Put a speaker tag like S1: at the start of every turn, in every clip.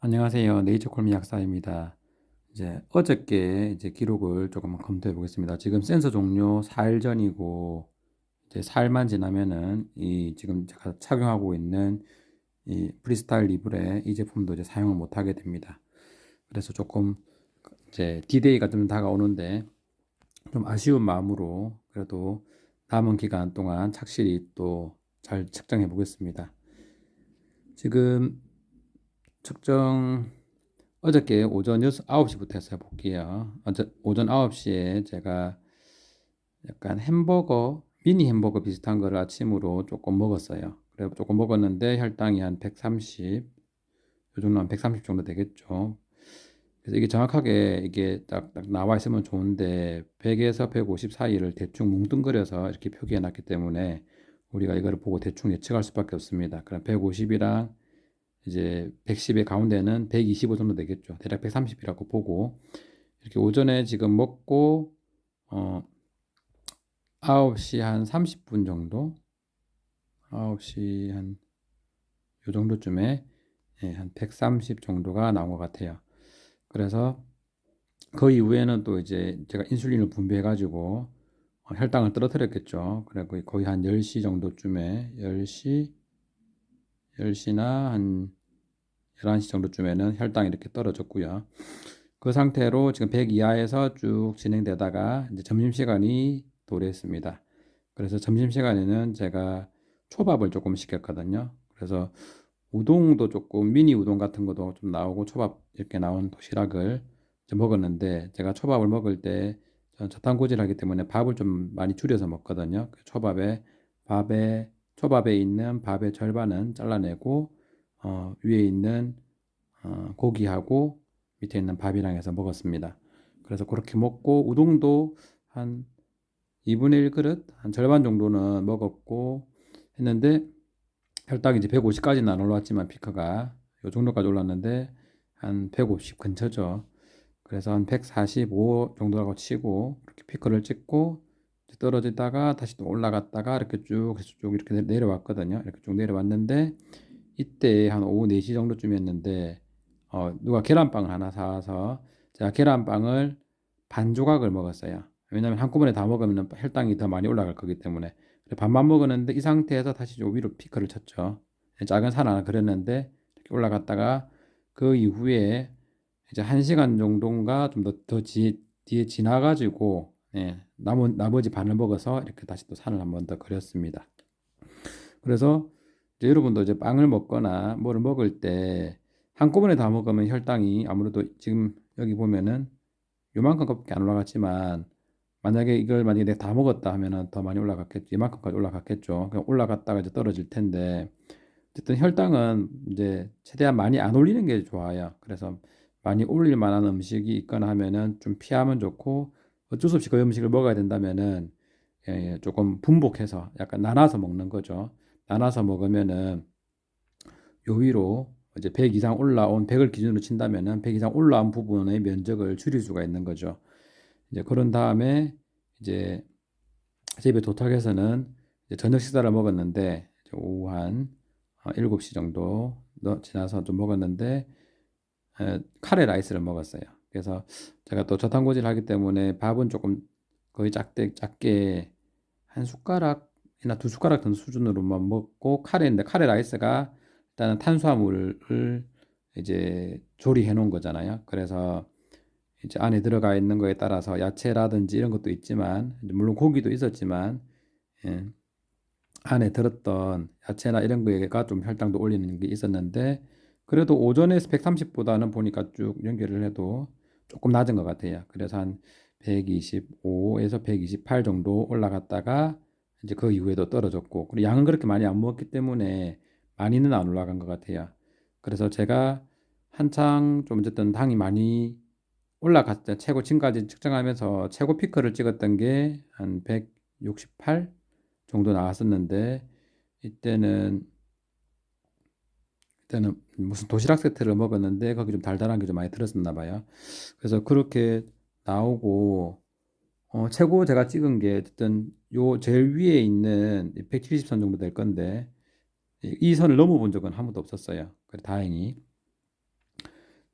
S1: 안녕하세요. 네이처 콜미 약사입니다. 이제 어저께 이제 기록을 조금 검토해 보겠습니다. 지금 센서 종료 4일 전이고 이제 4일만 지나면은 이 지금 제가 착용하고 있는 이 프리스타일 리블의 이 제품도 이제 사용을 못 하게 됩니다. 그래서 조금 이제 디데이가 좀 다가오는데 좀 아쉬운 마음으로 그래도 남은 기간 동안 착실히 또 잘 측정해 보겠습니다. 지금 측정 어저께 오전 9시부터 해서 해볼게요. 어제 오전 9시에 제가 약간 햄버거, 미니 햄버거 비슷한 거를 아침으로 조금 먹었어요. 그래 조금 먹었는데 혈당이 한 130, 요 정도 한 130 정도 되겠죠. 그래서 이게 정확하게 이게 딱, 딱 나와 있으면 좋은데 100에서 150 사이를 대충 뭉뚱그려서 이렇게 표기해 놨기 때문에 우리가 이거를 보고 대충 예측할 수밖에 없습니다. 그럼 150이랑 이제 110의 가운데는 125 정도 되겠죠. 대략 130이라고 보고 이렇게 오전에 지금 먹고 어 9시 한 30분 정도 9시 한 요 정도쯤에 예, 한 130 정도가 나온 것 같아요. 그래서 그 이후에는 또 이제 제가 인슐린을 분비해 가지고 어, 혈당을 떨어뜨렸겠죠. 그래 거의 한 10시 정도쯤에 10시 10시나 한 11시 정도쯤에는 혈당이 이렇게 떨어졌고요. 그 상태로 지금 100 이하에서 쭉 진행되다가 이제 점심시간이 도래했습니다. 그래서 점심시간에는 제가 초밥을 조금 시켰거든요. 그래서 우동도 조금 미니 우동 같은 것도 좀 나오고 초밥 이렇게 나온 도시락을 먹었는데 제가 초밥을 먹을 때 저는 저탄고지를 하기 때문에 밥을 좀 많이 줄여서 먹거든요. 그 초밥에 밥에 초밥에 있는 밥의 절반은 잘라내고 어, 위에 있는 어, 고기하고 밑에 있는 밥이랑 해서 먹었습니다. 그래서 그렇게 먹고 우동도 한 2분의 1 그릇 한 절반 정도는 먹었고 했는데 혈당이 이제 150까지는 안 올랐지만 피크가 요 정도까지 올랐는데 한 150 근처죠. 그래서 한 145 정도라고 치고 이렇게 피크를 찍고 떨어지다가 다시 또 올라갔다가 이렇게 쭉쭉 이렇게 내려왔거든요. 이렇게 쭉 내려왔는데 이때 한 오후 4시 정도쯤이었는데 어, 누가 계란빵을 하나 사와서 제가 계란빵을 반 조각을 먹었어요. 왜냐면 한꺼번에 다 먹으면 혈당이 더 많이 올라갈 거기 때문에 반만 먹었는데 이 상태에서 다시 좀 위로 피크를 쳤죠. 작은 산 하나 그렸는데 이렇게 올라갔다가 그 이후에 이제 한 시간 정도인가 좀 더더 뒤에 지나가지고 예, 나머, 나머지 반을 먹어서 이렇게 다시 또 산을 한 번 더 그렸습니다. 그래서 여러분도 이제 빵을 먹거나 뭐를 먹을 때 한꺼번에 다 먹으면 혈당이 아무래도 지금 여기 보면은 요만큼밖에 안 올라갔지만 만약에 이걸 만약에 내가 다 먹었다 하면은 더 많이 올라갔겠죠. 이만큼까지 올라갔겠죠. 그냥 올라갔다가 이제 떨어질 텐데 어쨌든 혈당은 이제 최대한 많이 안 올리는 게 좋아요. 그래서 많이 올릴 만한 음식이 있거나 하면은 좀 피하면 좋고 어쩔 수 없이 그 음식을 먹어야 된다면은 예, 예, 조금 분복해서 약간 나눠서 먹는 거죠. 나눠서 먹으면은 요 위로 이제 100 이상 올라온 100을 기준으로 친다면은 100 이상 올라온 부분의 면적을 줄일 수가 있는 거죠. 이제 그런 다음에 이제 집에 도착해서는 저녁 식사를 먹었는데 오후 한 7시 어, 정도 지나서 좀 먹었는데 카레 라이스를 먹었어요. 그래서 제가 또 저탄고지를 하기 때문에 밥은 조금 거의 작게 작게 한 숟가락 이나 두 숟가락 든 수준으로만 먹고 카레인데 카레 라이스가 일단은 탄수화물을 이제 조리해 놓은 거잖아요. 그래서 이제 안에 들어가 있는 거에 따라서 야채라든지 이런 것도 있지만 물론 고기도 있었지만 예, 안에 들었던 야채나 이런 거가 좀 혈당도 올리는 게 있었는데 그래도 오전에서 130보다는 보니까 쭉 연결을 해도 조금 낮은 것 같아요. 그래서 한 125에서 128 정도 올라갔다가 이제 그 이후에도 떨어졌고 그리고 양은 그렇게 많이 안 먹었기 때문에 많이는 안 올라간 것 같아요. 그래서 제가 한창 좀 어쨌든 당이 많이 올라갔을 때 최고치까지 측정하면서 최고 피크를 찍었던 게 한 168 정도 나왔었는데 이때는 이때는 무슨 도시락 세트를 먹었는데 거기 좀 달달한 게 좀 많이 들었었나 봐요. 그래서 그렇게 나오고 어, 최고 제가 찍은 게 어쨌든 요 제일 위에 있는 170선 정도 될 건데 이 선을 넘어본 적은 한 번도 없었어요. 그래 다행히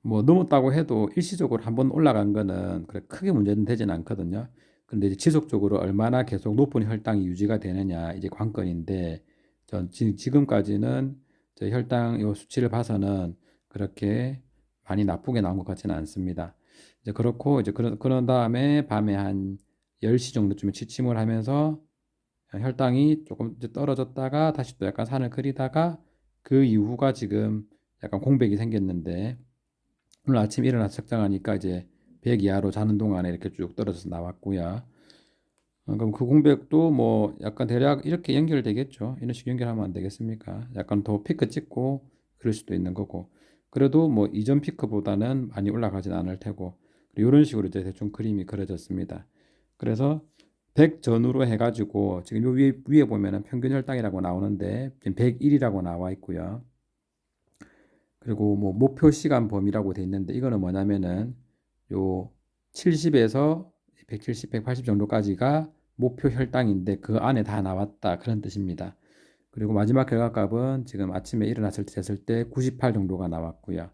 S1: 뭐 넘었다고 해도 일시적으로 한 번 올라간 거는 그래 크게 문제는 되진 않거든요. 근데 이제 지속적으로 얼마나 계속 높은 혈당이 유지가 되느냐 이제 관건인데 전 지, 지금까지는 저 혈당 요 수치를 봐서는 그렇게 많이 나쁘게 나온 것 같지는 않습니다. 이제 그렇고 이제 그런 그런 다음에 밤에 한 10시 정도쯤에 취침을 하면서 혈당이 조금 이제 떨어졌다가 다시 또 약간 산을 그리다가 그 이후가 지금 약간 공백이 생겼는데 오늘 아침 일어나서 측정하니까 이제 100 이하로 자는 동안에 이렇게 쭉 떨어져서 나왔고요. 어, 그럼 그 공백도 뭐 약간 대략 이렇게 연결되겠죠. 이런 식으로 연결하면 안 되겠습니까? 약간 더 피크 찍고 그럴 수도 있는 거고. 그래도 뭐 이전 피크보다는 많이 올라가진 않을 테고. 이런 식으로 이제 대충 그림이 그려졌습니다. 그래서 100 전후로 해가지고 지금 요 위에, 위에 보면은 평균 혈당이라고 나오는데 지금 101이라고 나와 있고요. 그리고 뭐 목표 시간 범위라고 돼 있는데 이거는 뭐냐면은 요 70에서 170, 180 정도까지가 목표 혈당인데 그 안에 다 나왔다 그런 뜻입니다. 그리고 마지막 결과값은 지금 아침에 일어났을 때 쟀을 때 98 정도가 나왔고요.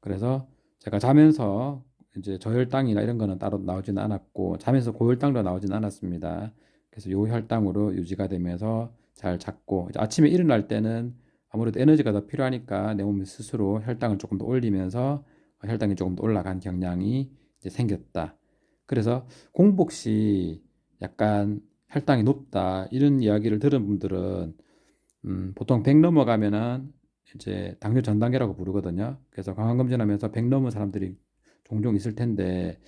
S1: 그래서 제가 자면서 이제 저혈당이나 이런 거는 따로 나오지는 않았고 자면서 고혈당도 나오지는 않았습니다. 그래서 요 혈당으로 유지가 되면서 잘 잡고 아침에 일어날 때는 아무래도 에너지가 더 필요하니까 내 몸 스스로 혈당을 조금 더 올리면서 혈당이 조금 더 올라간 경향이 이제 생겼다. 그래서 공복 시 약간 혈당이 높다 이런 이야기를 들은 분들은 음, 보통 100 넘어가면은 이제 당뇨 전 단계라고 부르거든요. 그래서 건강 검진하면서 100 넘은 사람들이 종종 있을 텐데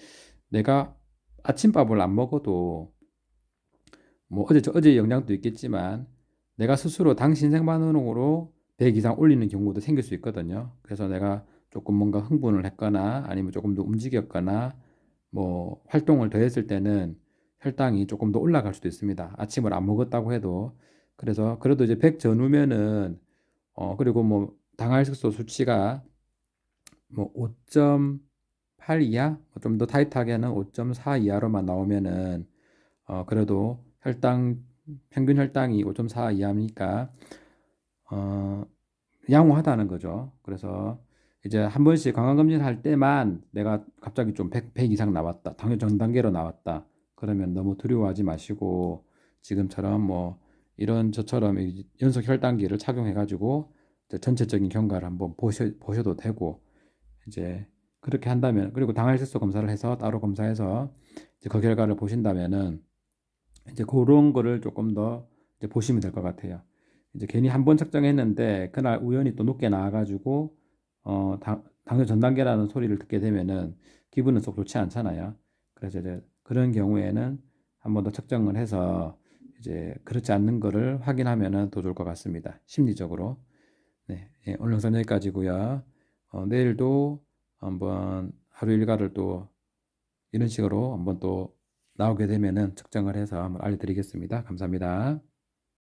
S1: 내가 아침밥을 안 먹어도 뭐 어제 저 어제 영향도 있겠지만 내가 스스로 당 신 생반응으로 100 이상 올리는 경우도 생길 수 있거든요. 그래서 내가 조금 뭔가 흥분을 했거나 아니면 조금 더 움직였거나 뭐 활동을 더 했을 때는 혈당이 조금 더 올라갈 수도 있습니다. 아침을 안 먹었다고 해도 그래서 그래도 이제 100 전후면은 어 그리고 뭐 당할색소 수치가 뭐 5.8 이하 뭐좀더 타이트하게는 5.4 이하로만 나오면은 어 그래도 혈당 평균 혈당이 5.4 이하니까 어 양호하다는 거죠. 그래서 이제 한 번씩 건강검진 할 때만 내가 갑자기 좀 100, 100 이상 나왔다. 당뇨 전 단계로 나왔다. 그러면 너무 두려워하지 마시고 지금처럼 뭐 이런 저처럼 연속 혈당기를 착용해 가지고 전체적인 경과를 한번 보셔, 보셔도 되고 이제 그렇게 한다면 그리고 당할 색소 검사를 해서 따로 검사해서 이제 그 결과를 보신다면은 이제 그런 거를 조금 더 이제 보시면 될 것 같아요. 이제 괜히 한 번 측정했는데 그날 우연히 또 높게 나와가지고 어 당, 당뇨 전 단계라는 소리를 듣게 되면은 기분은 썩 좋지 않잖아요. 그래서 이제 그런 경우에는 한 번 더 측정을 해서 이제 그렇지 않는 거를 확인하면은 더 좋을 것 같습니다. 심리적으로. 네, 예, 오늘 영상 여기까지고요. 어, 내일도 한번 하루 일과를 또 이런 식으로 한번 또 나오게 되면은 측정을 해서 한번 알려드리겠습니다. 감사합니다.